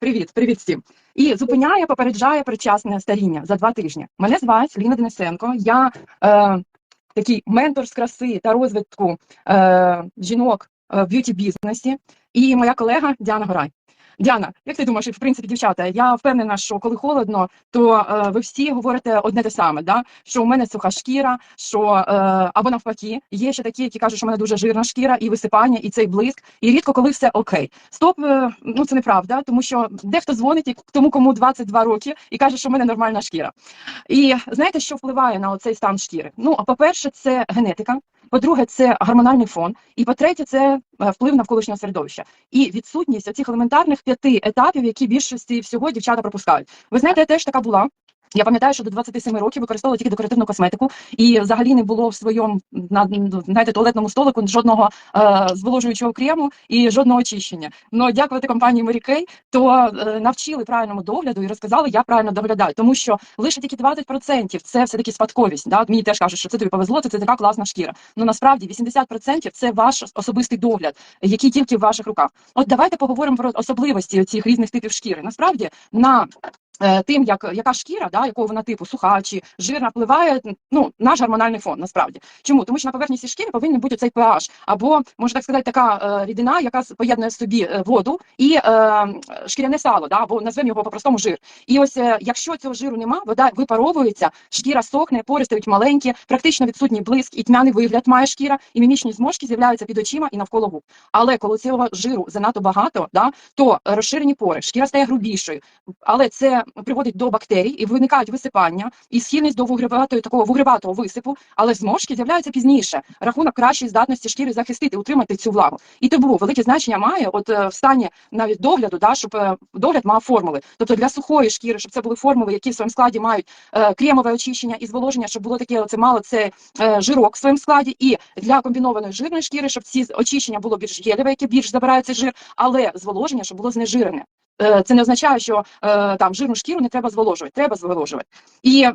Привіт, привіт всім. І зупиняє, попереджає причасне старіння за два тижні. Мене звать Ліна Денисенко. Я е, такий ментор з краси та розвитку е, жінок е, в б'юті бізнесі. І моя колега Діана Горай. Діана, як ти думаєш, в принципі, дівчата, я впевнена, що коли холодно, то е, ви всі говорите одне те саме, да? що у мене суха шкіра, що е, або навпаки, є ще такі, які кажуть, що у мене дуже жирна шкіра, і висипання, і цей блиск, і рідко коли все окей. Стоп, е, ну це неправда, тому що дехто дзвонить тому, кому 22 роки, і каже, що в мене нормальна шкіра. І знаєте, що впливає на цей стан шкіри? Ну, а по-перше, це генетика. По-друге, це гормональний фон, і по-третє, це вплив навколишнього середовища і відсутність оцих елементарних п'яти етапів, які більшості всього дівчата пропускають. Ви знаєте, я теж така була. Я пам'ятаю, що до 27 років використовувала тільки декоративну косметику, і взагалі не було в своєму на знаєте, туалетному столику жодного е, зволожуючого крему і жодного очищення. Ну дякувати компанії Mary Kay, то е, навчили правильному догляду і розказали, як правильно доглядати, тому що лише тільки 20% це все таки спадковість. Да? Мені теж кажуть, що це тобі повезло, це, це така класна шкіра. Ну насправді 80% це ваш особистий догляд, який тільки в ваших руках. От давайте поговоримо про особливості цих різних типів шкіри. Насправді на тим, як яка шкіра, да, якого вона типу суха чи жирна, впливає ну, наш гормональний фон. Насправді чому? Тому що на поверхні шкіри повинен бути цей pH, або можна так сказати, така е, рідина, яка поєднує собі е, воду і е, шкіряне сало, да, або назвемо його по-простому жир. І ось е, якщо цього жиру нема, вода випаровується, шкіра сохне, пори стають маленькі, практично відсутній блиск і тьмяний вигляд має шкіра, і мімічні зморшки з'являються під очима і навколо губ. Але коли цього жиру занадто багато, да, то розширені пори, шкіра стає грубішою, але це приводить до бактерій і виникають висипання і схильність до вугреватої такого вугреватого висипу, але зморшки з'являються пізніше. Рахунок кращої здатності шкіри захистити, утримати цю влагу. І тому велике значення має, от е, в стані навіть догляду, да, щоб е, догляд мав формули. Тобто для сухої шкіри, щоб це були формули, які в своєму складі мають е, кремове очищення і зволоження, щоб було таке, оце мало це жирок в своєму складі, і для комбінованої жирної шкіри, щоб ці очищення було більш гелеве, яке більш забирає цей жир, але зволоження, щоб було знежирене. Е, це не означає, що е, там жирну шкіру не треба зволожувати, треба зволожувати. І е,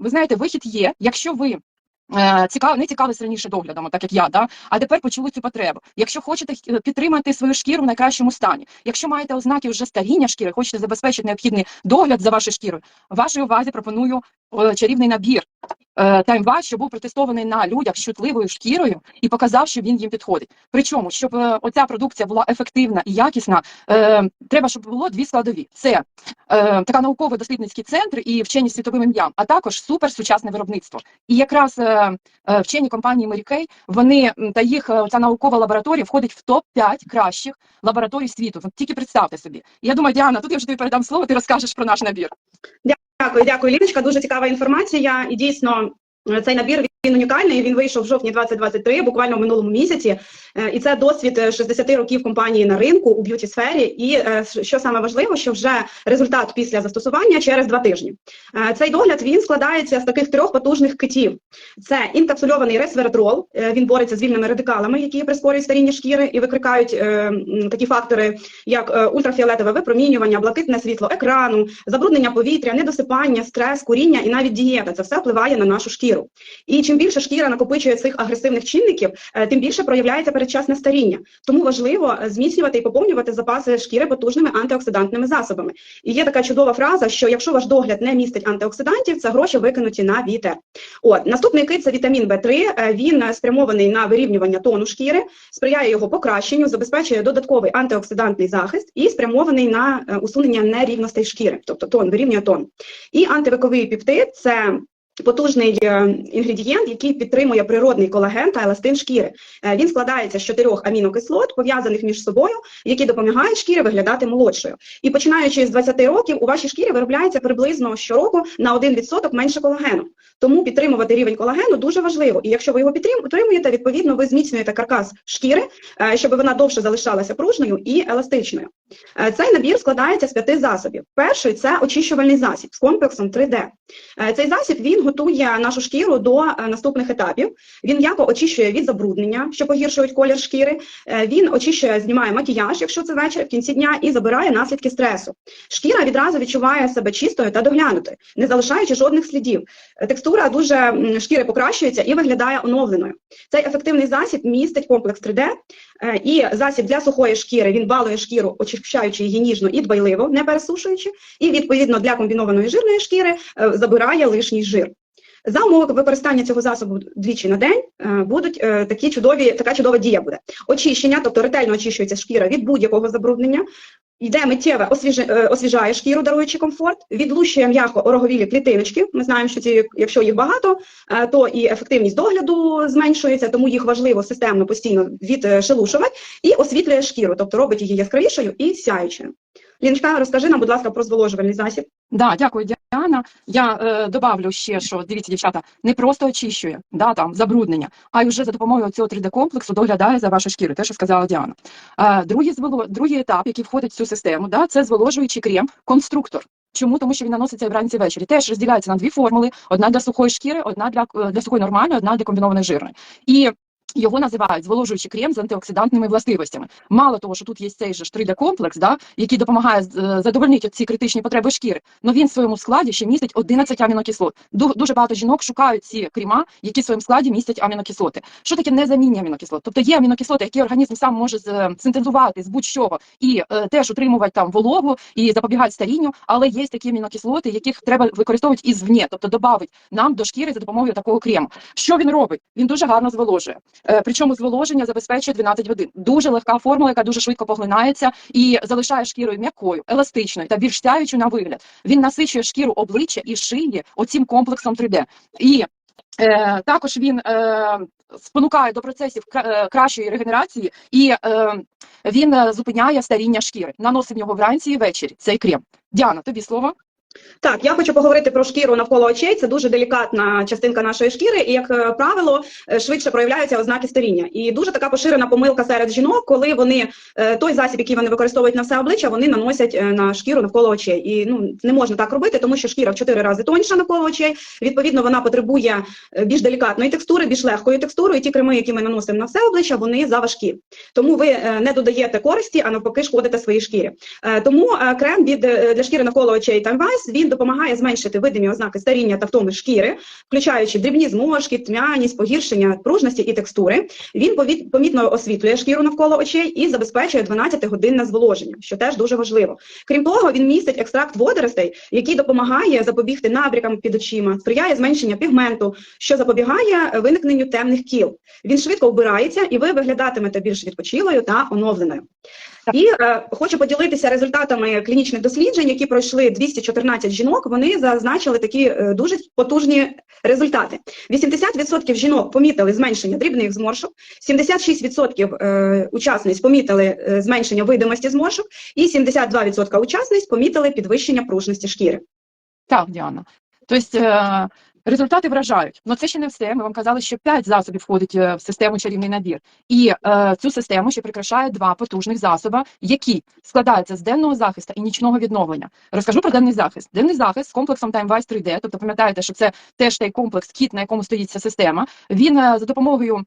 ви знаєте, вихід є, якщо ви. Цікав, не цікавились раніше доглядом, так як я, да? а тепер почули цю потребу. Якщо хочете підтримати свою шкіру в найкращому стані, якщо маєте ознаки вже старіння шкіри, хочете забезпечити необхідний догляд за вашою шкірою, вашій увазі пропоную чарівний набір таймвач, що був протестований на людях з чутливою шкірою і показав, що він їм підходить. Причому, щоб е, оця продукція була ефективна і якісна, е, треба, щоб було дві складові: це е, така науково-дослідницький центр і вчені світовим ім'ям, а також суперсучасне виробництво. І якраз е, е, вчені компанії Mary Kay, вони та їх е, ця наукова лабораторія входить в топ 5 кращих лабораторій світу. Тільки представте собі. Я думаю, Діана, тут я вже тобі передам слово. Ти розкажеш про наш набір. Дякую, дякую, Ліночка. Дуже цікава інформація. І дійсно е, цей набір він унікальний. Він вийшов в жовтні 2023, буквально в минулому місяці. Е, і це досвід 60 років компанії на ринку у б'юті сфері. І е, що саме важливо, що вже результат після застосування через два тижні. Цей догляд він складається з таких трьох потужних китів: це інкапсульований ресвератрол. Він бореться з вільними радикалами, які прискорюють старіння шкіри і викликають е, такі фактори, як ультрафіолетове випромінювання, блакитне світло екрану, забруднення повітря, недосипання, стрес, куріння і навіть дієта. Це все впливає на нашу шкіру. І чим більше шкіра накопичує цих агресивних чинників, е, тим більше проявляється передчасне старіння. Тому важливо е, зміцнювати і поповнювати запаси шкіри потужними антиоксидантними засобами. І є така чудова фраза, що якщо ваш догляд не містить антиоксидантів, це гроші викинуті на вітер. От наступний кит це вітамін В3, е, Він спрямований на вирівнювання тону шкіри, сприяє його покращенню, забезпечує додатковий антиоксидантний захист і спрямований на усунення нерівностей шкіри, тобто тон вирівнює тон. І антивиковий пептид – це Потужний е, інгредієнт, який підтримує природний колаген та еластин шкіри. Е, він складається з чотирьох амінокислот, пов'язаних між собою, які допомагають шкірі виглядати молодшою. І починаючи з 20 років, у вашій шкірі виробляється приблизно щороку на 1% менше колагену. Тому підтримувати рівень колагену дуже важливо. І якщо ви його підтримуєте, відповідно ви зміцнюєте каркас шкіри, е, щоб вона довше залишалася пружною і еластичною. Цей набір складається з п'яти засобів. Перший це очищувальний засіб з комплексом 3D. Цей засіб він готує нашу шкіру до е, наступних етапів. Він м'яко очищує від забруднення, що погіршують колір шкіри. Е, він очищує, знімає макіяж, якщо це вечір в кінці дня, і забирає наслідки стресу. Шкіра відразу відчуває себе чистою та доглянутою, не залишаючи жодних слідів. Е, текстура дуже шкіри покращується і виглядає оновленою. Цей ефективний засіб містить комплекс 3D, Е, І засіб для сухої шкіри він балує шкіру, очищаючи її ніжно і дбайливо, не пересушуючи. І відповідно для комбінованої жирної шкіри е, забирає лишній жир. За умови використання цього засобу двічі на день е, будуть е, такі чудові, така чудова дія буде. Очищення, тобто ретельно очищується шкіра від будь-якого забруднення. Йде миттєве освіжи, е, освіжає шкіру, даруючи комфорт, відлущує м'яко ороговілі клітиночки. Ми знаємо, що ці, якщо їх багато, то і ефективність догляду зменшується, тому їх важливо системно постійно відшелушувати і освітлює шкіру, тобто робить її яскравішою і сяючою. Ліночка, розкажи нам, будь ласка, про зволожувальний засіб. Да, дякую, Діана. Я е, добавлю ще, що дивіться, дівчата, не просто очищує да, там, забруднення, а й вже за допомогою цього 3D-комплексу доглядає за вашою шкірою, те, що сказала Діана. Е, другий, зволо... другий етап, який входить в цю систему, да, це зволожуючий крем, конструктор. Чому? Тому що він наноситься вранці ввечері. Теж розділяється на дві формули: одна для сухої шкіри, одна для, е, для сухої нормальної, одна для комбінованої жирної. І його називають зволожуючий крем з антиоксидантними властивостями. Мало того, що тут є цей же ж 3D-комплекс, да, який допомагає е, задовольнити ці критичні потреби шкіри, але він в своєму складі ще містить 11 амінокислот. Дуже багато жінок шукають ці крема, які в своєму складі містять амінокислоти. Що таке незамінні амінокислоти? Тобто є амінокислоти, які організм сам може з- синтезувати з будь-чого і е, теж утримувати там вологу і запобігати старінню, але є такі амінокислоти, яких треба використовувати ізвні, тобто додавить нам до шкіри за допомогою такого крему. Що він робить? Він дуже гарно зволожує. Е, Причому зволоження забезпечує 12 годин. Дуже легка формула, яка дуже швидко поглинається і залишає шкірою м'якою, еластичною та більш сяючою на вигляд. Він насичує шкіру обличчя і шиї оцім комплексом 3D. І е, також він е, спонукає до процесів е, кращої регенерації, і е, він е, зупиняє старіння шкіри. Наносимо його вранці і ввечері. Цей крем. Діана, тобі слово. Так, я хочу поговорити про шкіру навколо очей. Це дуже делікатна частинка нашої шкіри, і як е, правило, е, швидше проявляються ознаки старіння. І дуже така поширена помилка серед жінок, коли вони е, той засіб, який вони використовують на все обличчя, вони наносять на шкіру навколо очей. І ну не можна так робити, тому що шкіра в чотири рази тоньша навколо очей. Відповідно, вона потребує більш делікатної текстури, більш легкої текстури. І ті креми, які ми наносимо на все обличчя, вони заважкі. Тому ви не додаєте користі, а навпаки, шкодите своїй шкірі. Тому крем від для шкіри навколо очей Time Wise, він допомагає зменшити видимі ознаки старіння та втоми шкіри, включаючи дрібні зморшки, тьмяність, погіршення пружності і текстури. Він помітно освітлює шкіру навколо очей і забезпечує 12-годинне зволоження, що теж дуже важливо. Крім того, він містить екстракт водоростей, який допомагає запобігти набрякам під очима, сприяє зменшенню пігменту, що запобігає е, виникненню темних кіл. Він швидко вбирається, і ви виглядатимете більш відпочилою та оновленою. І е, хочу поділитися результатами клінічних досліджень, які пройшли 214 жінок. Вони зазначили такі е, дуже потужні результати. 80% жінок помітили зменшення дрібних зморшок, 76% е, учасниць помітили е, зменшення видимості зморшок, і 72% учасниць помітили підвищення пружності шкіри. Так, Діана. Тобто е, результати вражають. Але це ще не все. Ми вам казали, що 5 засобів входить е, в систему чарівний набір. І е, цю систему ще прикрашає два потужних засоби, які складаються з денного захисту і нічного відновлення. Розкажу про денний захист. Денний захист з комплексом TimeWise 3D, тобто пам'ятаєте, що це теж той комплекс кіт, на якому стоїть ця система. Він е, за допомогою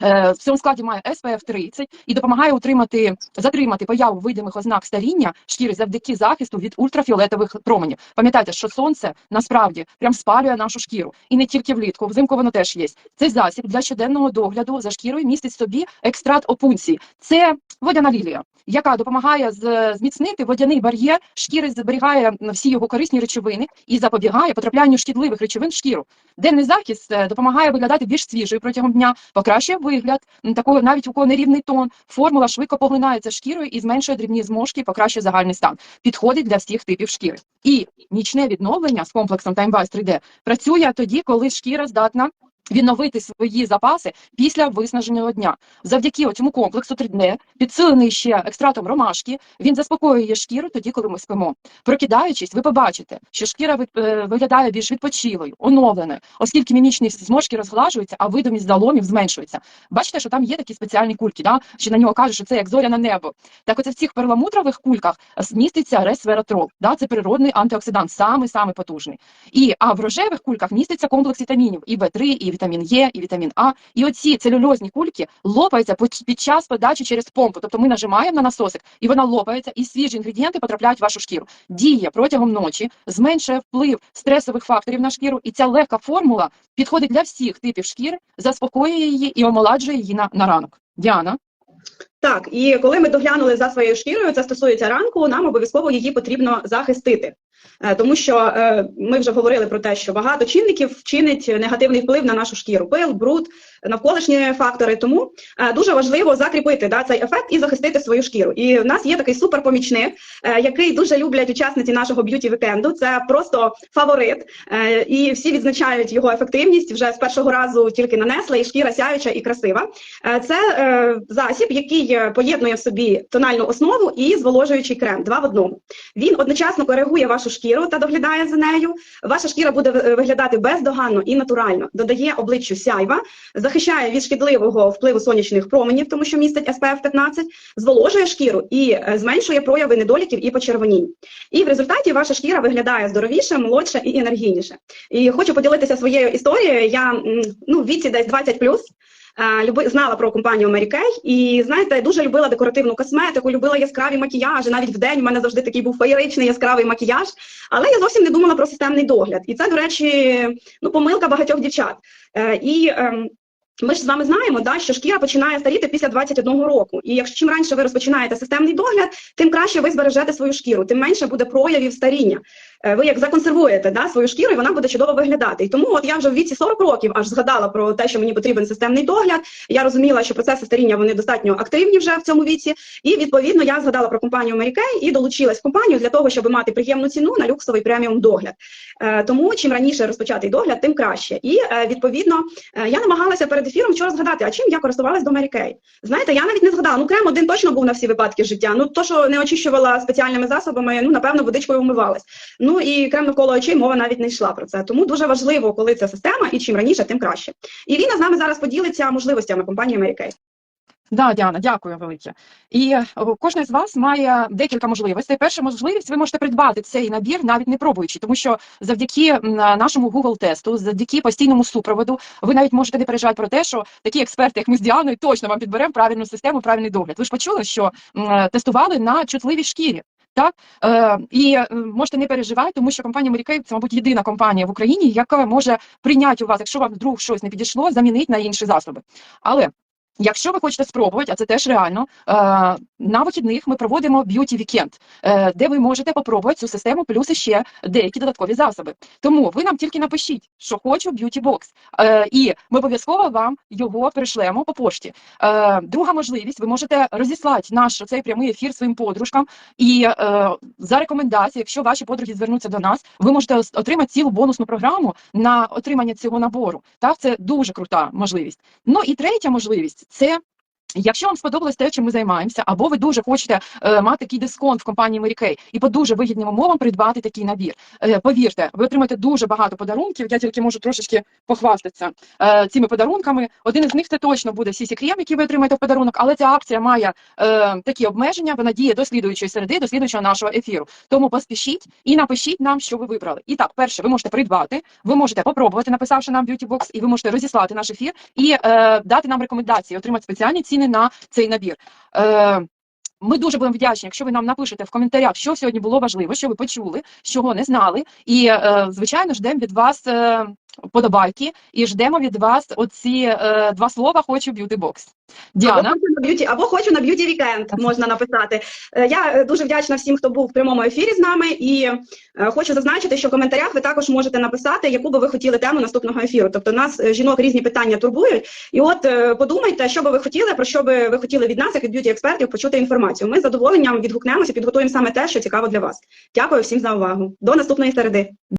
В цьому складі має SPF 30 і допомагає утримати, затримати появу видимих ознак старіння шкіри завдяки захисту від ультрафіолетових променів. Пам'ятайте, що сонце насправді прям спалює нашу шкіру. І не тільки влітку, взимку воно теж є. Цей засіб для щоденного догляду за шкірою містить собі екстракт опунції. Це водяна лілія, яка допомагає зміцнити водяний бар'єр шкіри, зберігає всі його корисні речовини і запобігає потраплянню шкідливих речовин в шкіру. Денний захист е, допомагає виглядати більш свіжою протягом дня, покращує вигляд, такого навіть у кого нерівний тон. Формула швидко поглинається шкірою і зменшує дрібні зможки, покращує загальний стан. Підходить для всіх типів шкіри. І нічне відновлення з комплексом TimeBase 3D працює тоді, коли шкіра здатна. Відновити свої запаси після виснаженого дня завдяки цьому комплексу 3D, підсилений ще екстрактом ромашки, він заспокоює шкіру тоді, коли ми спимо. Прокидаючись, ви побачите, що шкіра е, виглядає більш відпочилою, оновленою, оскільки мімічні зморшки розглажуються, а видимість заломів зменшується. Бачите, що там є такі спеціальні кульки, да? що на нього кажуть, що це як зоряне небо. Так оце в цих перламутрових кульках міститься ресвератрол. Да? Це природний антиоксидант, самий самий потужний. І а в рожевих кульках міститься комплекс вітамінів і В3, і вітамін Е, і вітамін А. І оці целюльозні кульки лопаються під- час подачі через помпу. Тобто ми нажимаємо на насосик, і вона лопається, і свіжі інгредієнти потрапляють в вашу шкіру. Діє протягом ночі, зменшує вплив стресових факторів на шкіру, і ця легка формула підходить для всіх типів шкіри, заспокоює її і омоладжує її на, на ранок. Діана. Так, і коли ми доглянули за своєю шкірою, це стосується ранку, нам обов'язково її потрібно захистити. Е, Тому що е, ми вже говорили про те, що багато чинників чинить негативний вплив на нашу шкіру, пил, бруд, навколишні фактори. Тому е, дуже важливо закріпити да, цей ефект і захистити свою шкіру. І в нас є такий суперпомічник, який дуже люблять учасниці нашого б'юті вікенду. Це просто фаворит, і всі відзначають його ефективність. Вже з першого разу тільки нанесли, і шкіра сяюча і красива. Це засіб, який поєднує в собі тональну основу і зволожуючий крем. Два в одному. Він одночасно коригує вашу шкіру та доглядає за нею. Ваша шкіра буде е, виглядати бездоганно і натурально, додає обличчю сяйва, захищає від шкідливого впливу сонячних променів, тому що містить SPF 15, зволожує шкіру і е, зменшує прояви недоліків і почервонінь. І в результаті ваша шкіра виглядає здоровіше, молодше і енергійніше. І хочу поділитися своєю історією. Я ну, в віці десь 20 Е, люби, знала про компанію Mary і знаєте, дуже любила декоративну косметику, любила яскраві макіяжі. Навіть в день у мене завжди такий був феєричний яскравий макіяж. Але я зовсім не думала про системний догляд. І це, до речі, ну помилка багатьох дівчат. Е, і ем, ми ж з вами знаємо, да, що шкіра починає старіти після 21 року. І якщо чим раніше ви розпочинаєте системний догляд, тим краще ви збережете свою шкіру, тим менше буде проявів старіння. Е, Ви як законсервуєте да, свою шкіру, і вона буде чудово виглядати. І тому от я вже в віці 40 років аж згадала про те, що мені потрібен системний догляд. Я розуміла, що процеси старіння вони достатньо активні вже в цьому віці. І відповідно я згадала про компанію Mary і долучилась в компанію для того, щоб мати приємну ціну на люксовий преміум догляд. Е, Тому чим раніше розпочати догляд, тим краще. І е, відповідно я намагалася перед ефіром вчора згадати, а чим я користувалась до Mary. Знаєте, я навіть не згадала. Ну крем один точно був на всі випадки життя. Ну то, що не очищувала спеціальними засобами, ну напевно, водичкою вмивалась. Ну і крем навколо очей мова навіть не йшла про це. Тому дуже важливо, коли це система, і чим раніше, тим краще. І Ліна з нами зараз поділиться можливостями компанії Mary. Да, Діана, дякую велике. І е, кожен з вас має декілька можливостей. Перша можливість ви можете придбати цей набір, навіть не пробуючи, тому що завдяки нашому Google тесту, завдяки постійному супроводу, ви навіть можете не переживати про те, що такі експерти, як ми з Діаною, точно вам підберемо правильну систему, правильний догляд. Ви ж почули, що тестували на чутливій шкірі. Так е, і е, можете не переживати, тому що компанія Морікей – це, мабуть, єдина компанія в Україні, яка може прийняти у вас, якщо вам вдруг щось не підійшло, замінити на інші засоби. Але Якщо ви хочете спробувати, а це теж реально, е, на вихідних ми проводимо б'юті вікенд, де ви можете попробувати цю систему, плюс ще деякі додаткові засоби. Тому ви нам тільки напишіть, що хочу б'юті бокс, і ми обов'язково вам його пришлемо по пошті. Е, Друга можливість, ви можете розіслати наш цей прямий ефір своїм подружкам, і е, за рекомендацією, якщо ваші подруги звернуться до нас, ви можете отримати цілу бонусну програму на отримання цього набору. Так, це дуже крута можливість. Ну і третя можливість це. Якщо вам сподобалось те, чим ми займаємося, або ви дуже хочете е, мати такий дисконт в компанії Kay і по дуже вигідним умовам придбати такий набір. Е, повірте, ви отримаєте дуже багато подарунків. Я тільки можу трошечки похвастатися е, цими подарунками. Один із них це точно буде Сісі Крем, який ви отримаєте в подарунок, але ця акція має е, такі обмеження. Вона діє до слідуючої середи, до слідуючого нашого ефіру. Тому поспішіть і напишіть нам, що ви вибрали. І так, перше, ви можете придбати, ви можете попробувати, написавши нам Beauty Box, і ви можете розіслати наш ефір і е, дати нам рекомендації, отримати спеціальні ціни на цей набір. Е, ми дуже будемо вдячні, якщо ви нам напишете в коментарях, що сьогодні було важливо, що ви почули, чого не знали. І, е, звичайно, ждемо від вас е, подобайки і ждемо від вас оці е, два слова хочу б'юти бокс. Діана. Або хочу на б'юті, або хочу на б'юті вікенд можна написати. Е, Я е, дуже вдячна всім, хто був в прямому ефірі з нами, і е, хочу зазначити, що в коментарях ви також можете написати, яку би ви хотіли тему наступного ефіру. Тобто нас жінок різні питання турбують. І от подумайте, що би ви хотіли, про що би ви хотіли від нас, як від б'юті експертів, почути інформацію. Ми з задоволенням відгукнемося, підготуємо саме те, що цікаво для вас. Дякую всім за увагу. До наступної середи.